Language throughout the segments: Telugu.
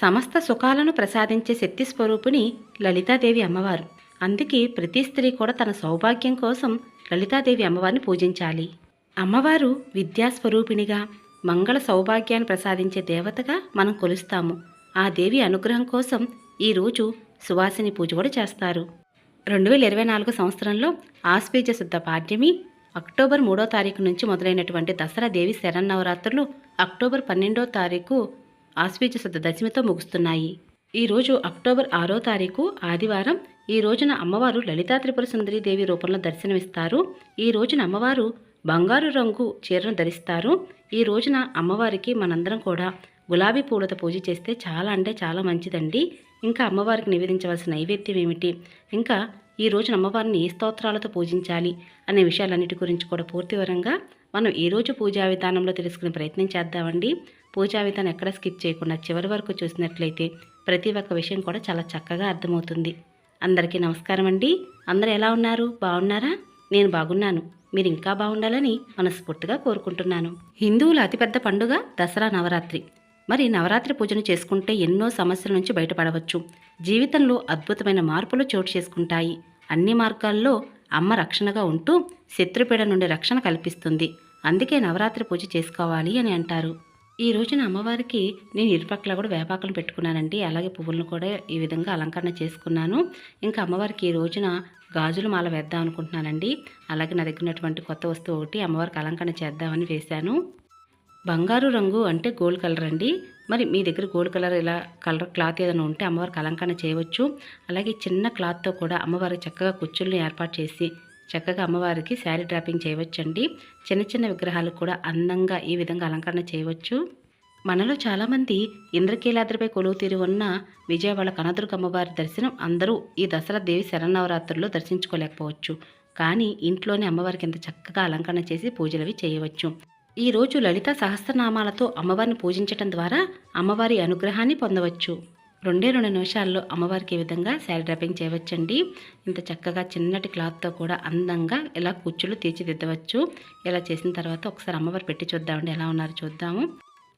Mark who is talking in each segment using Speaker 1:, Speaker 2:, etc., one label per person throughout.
Speaker 1: సమస్త సుఖాలను ప్రసాదించే శక్తి స్వరూపిణి లలితాదేవి అమ్మవారు. అందుకే ప్రతి స్త్రీ కూడా తన సౌభాగ్యం కోసం లలితాదేవి అమ్మవారిని పూజించాలి. అమ్మవారు విద్యాస్వరూపిణిగా మంగళ సౌభాగ్యాన్ని ప్రసాదించే దేవతగా మనం కొలుస్తాము. ఆ దేవి అనుగ్రహం కోసం ఈరోజు సువాసిని పూజ కూడా చేస్తారు. రెండు వేల ఇరవై నాలుగు సంవత్సరంలో ఆశ్వీజ శుద్ధ పాడ్యమి అక్టోబర్ మూడో తారీఖు నుంచి మొదలైనటువంటి దసరా దేవి శరన్నవరాత్రులు అక్టోబర్ పన్నెండో తారీఖు ఆశ్వీజ శుద్ధ దశమితో ముగుస్తున్నాయి. ఈ రోజు అక్టోబర్ ఆరో తారీఖు ఆదివారం ఈ రోజున అమ్మవారు లలితా త్రిపుర సుందరి దేవి రూపంలో దర్శనమిస్తారు. ఈ రోజున అమ్మవారు బంగారు రంగు చీరను ధరిస్తారు. ఈ రోజున అమ్మవారికి మనందరం కూడా గులాబీ పూలతో పూజ చేస్తే చాలా అంటే చాలా మంచిదండి. ఇంకా అమ్మవారికి నివేదించవలసిన నైవేద్యం ఏమిటి? ఇంకా ఈ రోజున అమ్మవారిని ఏ స్తోత్రాలతో పూజించాలి అనే విషయాలన్నిటి గురించి కూడా పూర్తి వివరంగా మనం ఈ రోజు పూజా విధానంలో తెలుసుకునే ప్రయత్నం చేద్దామండి. పూజా విధానం ఎక్కడ స్కిప్ చేయకుండా చివరి వరకు చూసినట్లయితే ప్రతి ఒక్క విషయం కూడా చాలా చక్కగా అర్థమవుతుంది. అందరికీ నమస్కారం అండి. అందరు ఎలా ఉన్నారు? బాగున్నారా? నేను బాగున్నాను. మీరు ఇంకా బాగుండాలని మనస్ఫూర్తిగా కోరుకుంటున్నాను. హిందువుల అతిపెద్ద పండుగ దసరా నవరాత్రి. మరి నవరాత్రి పూజను చేసుకుంటే ఎన్నో సమస్యల నుంచి బయటపడవచ్చు. జీవితంలో అద్భుతమైన మార్పులు చోటు చేసుకుంటాయి. అన్ని మార్గాల్లో అమ్మ రక్షణగా ఉంటూ శత్రుపీడ నుండి రక్షణ కల్పిస్తుంది. అందుకే నవరాత్రి పూజ చేసుకోవాలి అని అంటారు. ఈ రోజున అమ్మవారికి నేను ఇరుపక్కల కూడా వేపాకులు పెట్టుకున్నానండి. అలాగే పువ్వులను కూడా ఈ విధంగా అలంకరణ చేసుకున్నాను. ఇంకా అమ్మవారికి ఈ రోజున గాజులు మాల వేద్దాం అనుకుంటున్నానండి. అలాగే నా దగ్గర ఉన్నటువంటి కొత్త వస్తువు ఒకటి అమ్మవారికి అలంకరణ చేద్దామని వేశాను. బంగారు రంగు అంటే గోల్డ్ కలర్ అండి. మరి మీ దగ్గర గోల్డ్ కలర్ ఇలా కలర్ క్లాత్ ఏదైనా ఉంటే అమ్మవారికి అలంకరణ చేయవచ్చు. అలాగే చిన్న క్లాత్తో కూడా అమ్మవారికి చక్కగా కుచ్చుల్ని ఏర్పాటు చేసి చక్కగా అమ్మవారికి శారీ డ్రాపింగ్ చేయవచ్చండి. చిన్న చిన్న విగ్రహాలు కూడా అందంగా ఈ విధంగా అలంకరణ చేయవచ్చు. మనలో చాలామంది ఇంద్రకీలాద్రిపై కొలువు తీరి ఉన్న విజయవాడ కనదుర్గ అమ్మవారి దర్శనం అందరూ ఈ దసరా దేవి శరణవరాత్రుల్లో దర్శించుకోలేకపోవచ్చు. కానీ ఇంట్లోనే అమ్మవారికి ఎంత చక్కగా అలంకరణ చేసి పూజలవి చేయవచ్చు. ఈరోజు లలిత సహస్రనామాలతో అమ్మవారిని పూజించటం ద్వారా అమ్మవారి అనుగ్రహాన్ని పొందవచ్చు. రెండే రెండు నిమిషాల్లో అమ్మవారికి ఈ విధంగా శారీ డ్రాపింగ్ చేయవచ్చండి. ఇంత చక్కగా చిన్నటి క్లాత్తో కూడా అందంగా ఇలా కుచ్చులు తీర్చిదిద్దవచ్చు. ఇలా చేసిన తర్వాత ఒకసారి అమ్మవారు పెట్టి చూద్దామండి ఎలా ఉన్నారు చూద్దాము.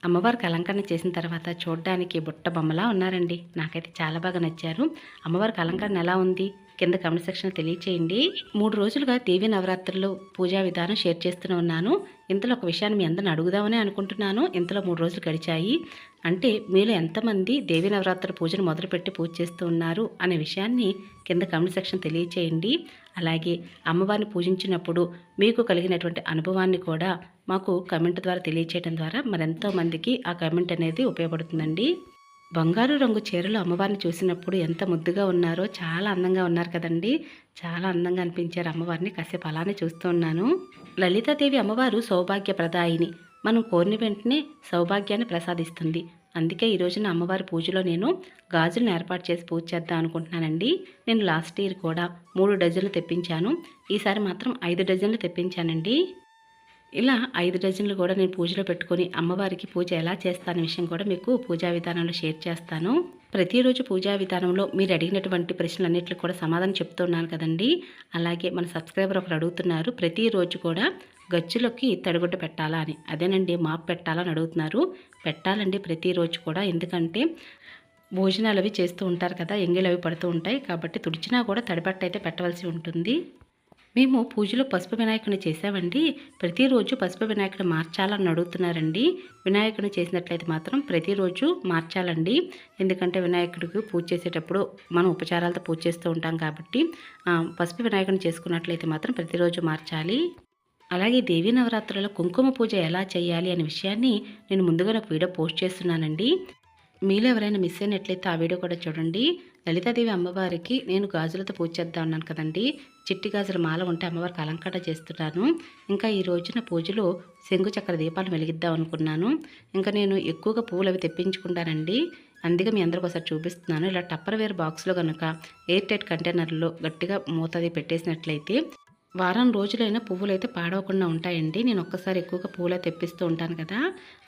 Speaker 1: అమ్మవారికి అలంకరణ చేసిన తర్వాత చూడడానికి బుట్ట బొమ్మలా ఉన్నారండి. నాకైతే చాలా బాగా నచ్చారు. అమ్మవారికి అలంకరణ ఎలా ఉంది? కింద కమెంట్ సెక్షన్ తెలియచేయండి. మూడు రోజులుగా దేవి నవరాత్రులు పూజా విధానం షేర్ చేస్తూనే ఉన్నాను. ఇంతలో ఒక విషయాన్ని మీ అందరిని అడుగుదామని అనుకుంటున్నాను. ఇంతలో మూడు రోజులు గడిచాయి. అంటే మీలో ఎంతమంది దేవి నవరాత్రుల పూజను మొదలుపెట్టి పూజ చేస్తూ ఉన్నారు అనే విషయాన్ని కింద కమెంట్ సెక్షన్ తెలియచేయండి. అలాగే అమ్మవారిని పూజించినప్పుడు మీకు కలిగినటువంటి అనుభవాన్ని కూడా మాకు కమెంట్ ద్వారా తెలియచేయడం ద్వారా మరెంతో మందికి ఆ కమెంట్ అనేది ఉపయోగపడుతుందండి. బంగారు రంగు చీరలు అమ్మవారిని చూసినప్పుడు ఎంత ముద్దుగా ఉన్నారో చాలా అందంగా ఉన్నారు కదండి. చాలా అందంగా అనిపించారు అమ్మవారిని. కాసేపు అలానే చూస్తూ ఉన్నాను. లలితాదేవి అమ్మవారు సౌభాగ్య ప్రదాయిని మనం కోరిన వెంటనే సౌభాగ్యాన్ని ప్రసాదిస్తుంది. అందుకే ఈరోజున అమ్మవారి పూజలో నేను గాజులను ఏర్పాటు చేసి పూజ చేద్దాం అనుకుంటున్నానండి. నేను లాస్ట్ ఇయర్ కూడా మూడు డజన్లు తెప్పించాను. ఈసారి మాత్రం ఐదు డజన్లు తెప్పించానండి. ఇలా ఐదు డజన్లు కూడా నేను పూజలో పెట్టుకొని అమ్మవారికి పూజ ఎలా చేస్తాను విషయం కూడా మీకు పూజా విధానంలో షేర్ చేస్తాను. ప్రతిరోజు పూజా విధానంలో మీరు అడిగినటువంటి ప్రశ్నలన్నింటికి కూడా సమాధానం చెప్తున్నాను కదండి. అలాగే మన సబ్స్క్రైబర్ ఒకరు అడుగుతున్నారు. ప్రతిరోజు కూడా గచ్చులకి తడిగుడ్డ పెట్టాలా అని. అదేనండి మాప్ పెట్టాలని అడుగుతున్నారు. పెట్టాలండి ప్రతిరోజు కూడా. ఎందుకంటే భోజనాలు అవి చేస్తూ ఉంటారు కదా ఎంగిలు అవి పడుతూ ఉంటాయి. కాబట్టి తుడిచినా కూడా తడిబట్ట అయితే పెట్టవలసి ఉంటుంది. మేము పూజలో పసుపు వినాయకుని చేసామండి ప్రతిరోజు పసుపు వినాయకుడు మార్చాలని అడుగుతున్నారండి. వినాయకుని చేసినట్లయితే మాత్రం ప్రతిరోజు మార్చాలండి. ఎందుకంటే వినాయకుడికి పూజ చేసేటప్పుడు మనం ఉపచారాలతో పూజ చేస్తూ ఉంటాం కాబట్టి పసుపు వినాయకుని చేసుకున్నట్లయితే మాత్రం ప్రతిరోజు మార్చాలి. అలాగే దేవీ నవరాత్రుల కుంకుమ పూజ ఎలా చేయాలి అనే విషయాన్ని నేను ముందుగా నాకు వీడియో పోస్ట్ చేస్తున్నానండి. మీలో ఎవరైనా మిస్ అయినట్లయితే ఆ వీడియో కూడా చూడండి. లలితాదేవి అమ్మవారికి నేను గాజులతో పూజ చేద్దాం అన్నాను కదండి. చిట్టి గాజుల మాల ఉంటే అమ్మవారికి అలంకరణ చేస్తున్నాను. ఇంకా ఈ రోజున పూజలో శంగు చక్ర దీపాలు వెలిగిద్దాం అనుకున్నాను. ఇంకా నేను ఎక్కువగా పువ్వులు అవి తెప్పించుకుంటానండి. అందుకే మీ అందరికి ఒకసారి చూపిస్తున్నాను. ఇలా టప్పర్ వేర్ బాక్స్లో కనుక ఎయిర్ టైట్ కంటైనర్లో గట్టిగా మూతది పెట్టేసినట్లయితే వారం రోజులైనా పువ్వులు అయితే పాడవకుండా ఉంటాయండి. నేను ఒక్కసారి ఎక్కువగా పువ్వులు తెప్పిస్తూ ఉంటాను కదా.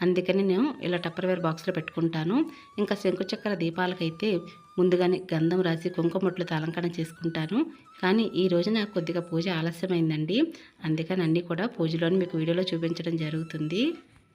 Speaker 1: అందుకని నేను ఇలా టప్పర్వేర్ బాక్స్లో పెట్టుకుంటాను. ఇంకా శంకుచక్ర దీపాలకైతే ముందుగానే గంధం రాసి కుంకుమొట్లతో అలంకరణ చేసుకుంటాను. కానీ ఈ రోజున కొద్దిగా పూజ ఆలస్యమైందండి. అందుకని అన్నీ కూడా పూజలోని మీకు వీడియోలో చూపించడం జరుగుతుంది.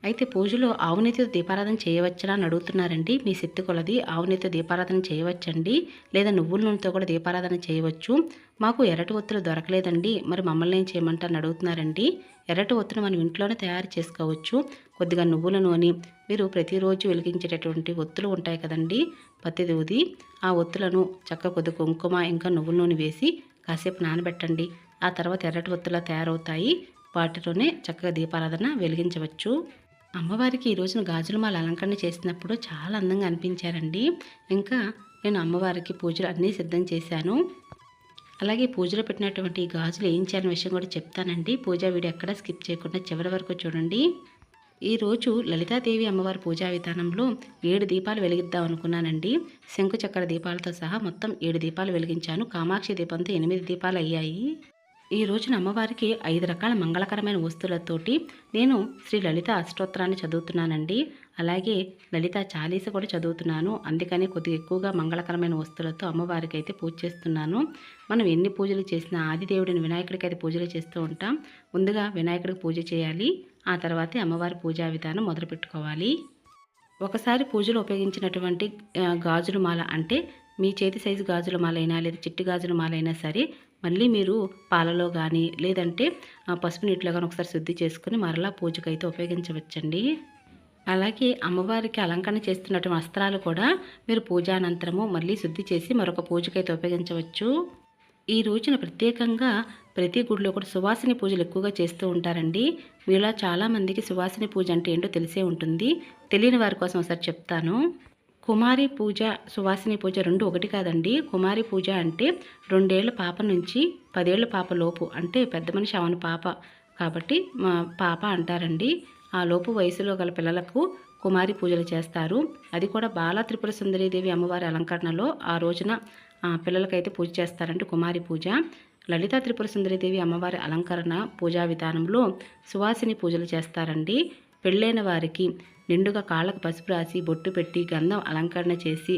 Speaker 1: అయితే పూజలో ఆవునేతితో దీపారాధన చేయవచ్చా అని అడుగుతున్నారండి. మీ శక్తి కొలది ఆవునేతితో దీపారాధన చేయవచ్చండి? లేదా నువ్వుల నూనెతో కూడా దీపారాధన చేయవచ్చు? మాకు ఎర్రటి ఒత్తులు దొరకలేదండి. మరి మమ్మల్ని ఏం చేయమంటారని అడుగుతున్నారండి. ఎర్రటి ఒత్తులు మనం ఇంట్లోనే తయారు చేసుకోవచ్చు. కొద్దిగా నువ్వుల నూనె మీరు ప్రతిరోజు వెలిగించేటటువంటి ఒత్తులు ఉంటాయి కదండి పత్తి దూది. ఆ ఒత్తులను చక్క కొద్ది కుంకుమ ఇంకా నువ్వుల నూనె వేసి కాసేపు నానబెట్టండి. ఆ తర్వాత ఎర్రటి ఒత్తులా తయారవుతాయి. వాటితోనే చక్కగా దీపారాధన వెలిగించవచ్చు. అమ్మవారికి ఈ రోజున గాజుల మాల అలంకరణ చేసినప్పుడు చాలా అందంగా అనిపించారండి. ఇంకా నేను అమ్మవారికి పూజలు అన్నీ సిద్ధం చేశాను. అలాగే పూజలో పెట్టినటువంటి గాజులు ఏం చేయాలని విషయం కూడా చెప్తానండి. పూజా వీడియో ఎక్కడ స్కిప్ చేయకుండా చివరి వరకు చూడండి. ఈరోజు లలితాదేవి అమ్మవారి పూజా విధానంలో ఏడు దీపాలు వెలిగిద్దాం అనుకున్నానండి. శంకు చక్ర దీపాలతో సహా మొత్తం ఏడు దీపాలు వెలిగించాను. కామాక్షి దీపంతో ఎనిమిది దీపాలు అయ్యాయి. ఈ రోజున అమ్మవారికి ఐదు రకాల మంగళకరమైన వస్తువులతోటి నేను శ్రీ లలిత అష్టోత్తరాన్ని చదువుతున్నానండి. అలాగే లలిత చాలీస కూడా చదువుతున్నాను. అందుకని కొద్దిగా ఎక్కువగా మంగళకరమైన వస్తువులతో అమ్మవారికి అయితే పూజ చేస్తున్నాను. మనం ఎన్ని పూజలు చేసినా ఆదిదేవుడిని వినాయకుడికి అయితే పూజలు చేస్తూ ఉంటాం. ముందుగా వినాయకుడికి పూజ చేయాలి. ఆ తర్వాతే అమ్మవారి పూజా విధానం మొదలు పెట్టుకోవాలి. ఒకసారి పూజలో ఉపయోగించినటువంటి గాజులు గాజుల మాల అంటే మీ చేతి సైజు గాజుల మాలైనా లేదా చిట్టి గాజుల మాలైనా సరే మళ్ళీ మీరు పాలలో కానీ లేదంటే ఆ, పసుపు నీటిలో కానీ ఒకసారి శుద్ధి చేసుకుని మరలా పూజకైతే ఉపయోగించవచ్చండి. అలాగే అమ్మవారికి అలంకరణ చేస్తున్నటువంటి వస్త్రాలు కూడా మీరు పూజానంతరము మళ్ళీ శుద్ధి చేసి మరొక పూజకైతే ఉపయోగించవచ్చు. ఈ రోజున ప్రత్యేకంగా ప్రతి గుడిలో కూడా సువాసిని పూజలు ఎక్కువగా చేస్తూ ఉంటారండి. మీలో చాలామందికి సువాసిని పూజ అంటే ఏంటో తెలిసే ఉంటుంది. తెలియని వారి కోసం ఒకసారి చెప్తాను. కుమారి పూజ సువాసిని పూజ రెండు ఒకటి కాదండి. కుమారి పూజ అంటే రెండేళ్ళ పాప నుంచి పదేళ్ళ పాప లోపు. అంటే పెద్ద మనిషి అవని పాప కాబట్టి మా పాప అంటారండి. ఆ లోపు వయసులో గల పిల్లలకు కుమారి పూజలు చేస్తారు. అది కూడా బాల త్రిపుర సుందరీదేవి అమ్మవారి అలంకరణలో ఆ రోజున పిల్లలకైతే పూజ చేస్తారంటే కుమారి పూజ. లలిత త్రిపుర సుందరీదేవి అమ్మవారి అలంకరణ పూజా విధానంలో సువాసిని పూజలు చేస్తారండి. పెళ్ళైన వారికి నిండుగా కాళ్ళకు పసుపు రాసి బొట్టు పెట్టి గంధం అలంకరణ చేసి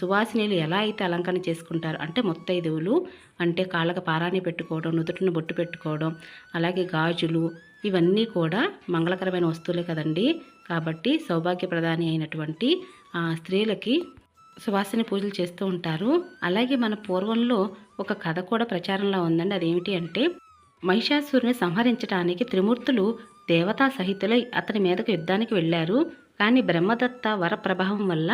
Speaker 1: సువాసినీలు ఎలా అయితే అలంకరణ చేసుకుంటారు? అంటే మొత్తైదువులు అంటే కాళ్ళకు పారాన్ని పెట్టుకోవడం నుదుటిని బొట్టు పెట్టుకోవడం అలాగే గాజులు ఇవన్నీ కూడా మంగళకరమైన వస్తువులే కదండి. కాబట్టి సౌభాగ్యప్రదాని అయినటువంటి ఆ స్త్రీలకి సువాసిని పూజలు చేస్తూ ఉంటారు. అలాగే మన పూర్వంలో ఒక కథ కూడా ప్రచారంలో ఉందండి. అదేమిటి అంటే మహిషాసురుని సంహరించడానికి త్రిమూర్తులు దేవతా సహితులై అతని మీదకు యుద్ధానికి వెళ్ళారు. కానీ బ్రహ్మదత్త వరప్రభావం వల్ల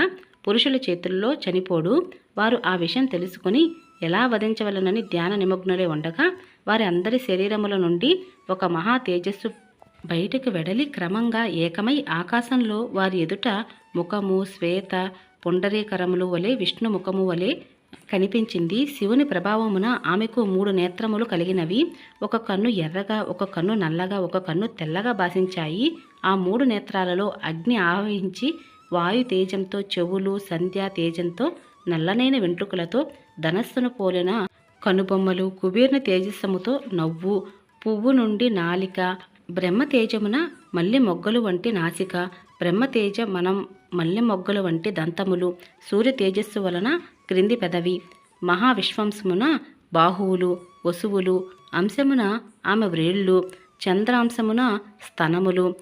Speaker 1: పురుషుల చేతుల్లో చనిపోడు. వారు ఆ విషయం తెలుసుకుని ఎలా వధించవలనని ధ్యాన నిమగ్నులై ఉండగా వారి అందరి శరీరముల నుండి ఒక మహా తేజస్సు బయటకు వెడలి క్రమంగా ఏకమై ఆకాశంలో వారి ఎదుట ముఖము శ్వేత పుండరీకరములు వలె విష్ణు ముఖము వలె కనిపించింది. శివుని ప్రభావమున ఆమెకు మూడు నేత్రములు కలిగినవి. ఒక కన్ను ఎర్రగా ఒక కన్ను నల్లగా ఒక కన్ను తెల్లగా భాషించాయి. ఆ మూడు నేత్రాలలో అగ్ని ఆవహించి వాయు తేజంతో చెవులు సంధ్యా తేజంతో నల్లనైన వెంట్రుకలతో ధనస్సును పోలిన కనుబొమ్మలు కుబేర్న తేజస్సముతో నవ్వు పువ్వు నుండి నాలిక బ్రహ్మ తేజమున మల్లె మొగ్గలు వంటి నాసిక బ్రహ్మ తేజ మనం మల్లె మొగ్గలు వంటి దంతములు సూర్య తేజస్సు వలన క్రింది పెదవి. మహావిశ్వంసమున బాహువులు వసువులు అంశమున ఆమె వ్రేళ్ళు చంద్రాంశమున స్తనములు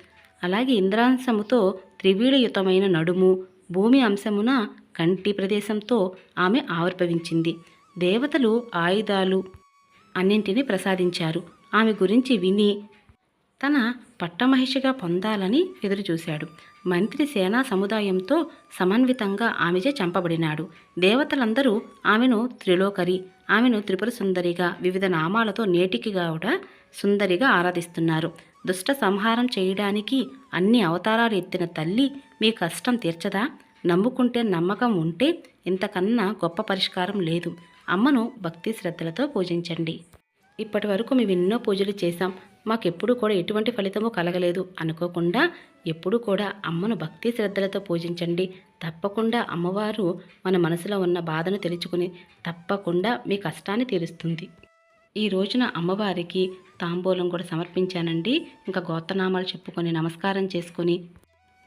Speaker 1: అలాగే ఇంద్రాంశముతో త్రివీడయుతమైన నడుము భూమి అంశమున కంటి ప్రదేశంతో ఆమె ఆవిర్భవించింది. దేవతలు ఆయుధాలు అన్నింటినీ ప్రసాదించారు. ఆమె గురించి విని తన పట్టమహిషిగా పొందాలని ఎదురుచూశాడు మంత్రి సేనా సముదాయంతో సమన్వితంగా ఆమెచే చంపబడినాడు. దేవతలందరూ ఆమెను త్రిలోకరి ఆమెను త్రిపుర సుందరిగా వివిధ నామాలతో నేటికి కూడా సుందరిగా ఆరాధిస్తున్నారు. దుష్ట సంహారం చేయడానికి అన్ని అవతారాలు ఎత్తిన తల్లి మీ కష్టం తీర్చదా? నమ్ముకుంటే నమ్మకం ఉంటే ఇంతకన్నా గొప్ప పరిష్కారం లేదు. అమ్మను భక్తి శ్రద్ధలతో పూజించండి. ఇప్పటి వరకు మేము ఎన్నో పూజలు చేశాం. మాకెప్పుడు కూడా ఎటువంటి ఫలితము కలగలేదు. అనుకోకుండా ఎప్పుడు కూడా అమ్మను భక్తి శ్రద్ధలతో పూజించండి. తప్పకుండా అమ్మవారు మన మనసులో ఉన్న బాధను తెలుసుకుని తప్పకుండా మీ కష్టాన్ని తీరుస్తుంది. ఈ రోజున అమ్మవారికి తాంబూలం కూడా సమర్పించానండి. ఇంకా గోత్రనామాలు చెప్పుకొని నమస్కారం చేసుకొని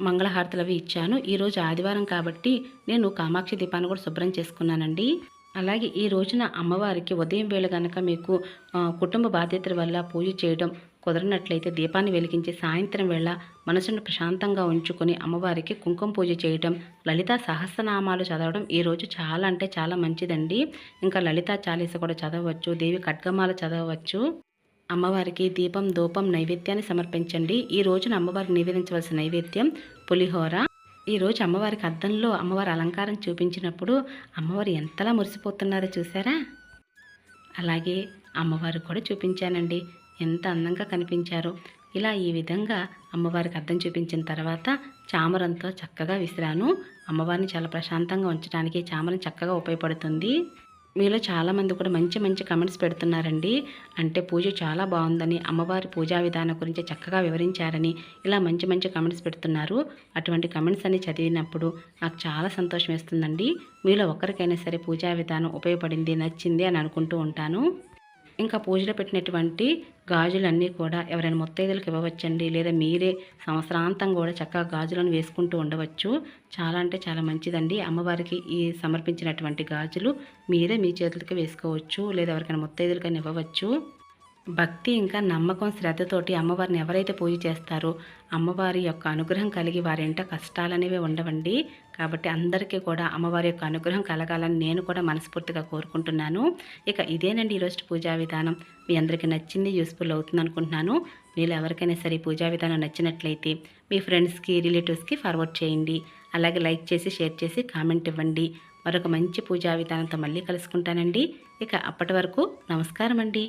Speaker 1: మంగళహారతులు అవి ఇచ్చాను. ఈరోజు ఆదివారం కాబట్టి నేను కామాక్షి దీపాన్ని కూడా శుభ్రం చేసుకున్నానండి. అలాగే ఈ రోజున అమ్మవారికి ఉదయం వేళ కనుక మీకు కుటుంబ బాధ్యతల వల్ల పూజ చేయడం కుదరనట్లయితే దీపాన్ని వెలిగించి సాయంత్రం వేళ మనసును ప్రశాంతంగా ఉంచుకొని అమ్మవారికి కుంకుమ పూజ చేయడం లలిత సహస్రనామాలు చదవడం ఈరోజు చాలా అంటే చాలా మంచిదండి. ఇంకా లలిత చాలీస కూడా చదవచ్చు దేవి ఖడ్గమాల చదవచ్చు. అమ్మవారికి దీపం ధూపం నైవేద్యాన్ని సమర్పించండి. ఈ రోజున అమ్మవారికి నివేదించవలసిన నైవేద్యం పులిహోర. ఈ రోజు అమ్మవారికి అద్దంలో అమ్మవారి అలంకారం చూపించినప్పుడు అమ్మవారు ఎంతలా మురిసిపోతున్నారో చూసారా? అలాగే అమ్మవారు కూడా చూపించానండి. ఎంత అందంగా కనిపించారో. ఇలా ఈ విధంగా అమ్మవారికి అద్దం చూపించిన తర్వాత చామరంతో చక్కగా విసిరాను. అమ్మవారిని చాలా ప్రశాంతంగా ఉంచడానికి చామరం చక్కగా ఉపయోగపడుతుంది. మీలో చాలామంది కూడా మంచి మంచి కమెంట్స్ పెడుతున్నారండి. అంటే పూజ చాలా బాగుందని అమ్మవారి పూజా విధానం గురించి చక్కగా వివరించారని ఇలా మంచి మంచి కమెంట్స్ పెడుతున్నారు. అటువంటి కమెంట్స్ అన్ని చదివినప్పుడు నాకు చాలా సంతోషం వేస్తుందండి. మీలో ఒక్కరికైనా సరే పూజా విధానం ఉపయోగపడింది నచ్చింది అని అనుకుంటూ ఉంటాను. ఇంకా పూజలో పెట్టినటువంటి గాజులన్నీ కూడా ఎవరైనా ముత్తైదులకు ఇవ్వవచ్చండి లేదా మీరే సంవత్సరాంతం కూడా చక్కగా గాజులను వేసుకుంటూ ఉండవచ్చు. చాలా అంటే చాలా మంచిదండి. అమ్మవారికి ఈ సమర్పించినటువంటి గాజులు మీరే మీ చేతులకి వేసుకోవచ్చు లేదా ఎవరికైనా ముత్తైదులకైనా ఇవ్వవచ్చు. భక్తి ఇంకా నమ్మకం శ్రద్ధతోటి అమ్మవారిని ఎవరైతే పూజ చేస్తారో అమ్మవారి యొక్క అనుగ్రహం కలిగి వారింట కష్టాలు కష్టాలనేవి ఉండవండి. కాబట్టి అందరికీ కూడా అమ్మవారి యొక్క అనుగ్రహం కలగాలని నేను కూడా మనస్ఫూర్తిగా కోరుకుంటున్నాను. ఇక ఇదేనండి ఈరోజు పూజా విధానం. మీ అందరికీ నచ్చింది యూస్ఫుల్ అవుతుంది అనుకుంటున్నాను. మీరు ఎవరికైనా సరే పూజా విధానం నచ్చినట్లయితే మీ ఫ్రెండ్స్కి రిలేటివ్స్కి ఫార్వర్డ్ చేయండి. అలాగే లైక్ చేసి షేర్ చేసి కామెంట్ ఇవ్వండి. మరొక మంచి పూజా విధానంతో మళ్ళీ కలుసుకుంటానండి. ఇక అప్పటి వరకు నమస్కారం అండి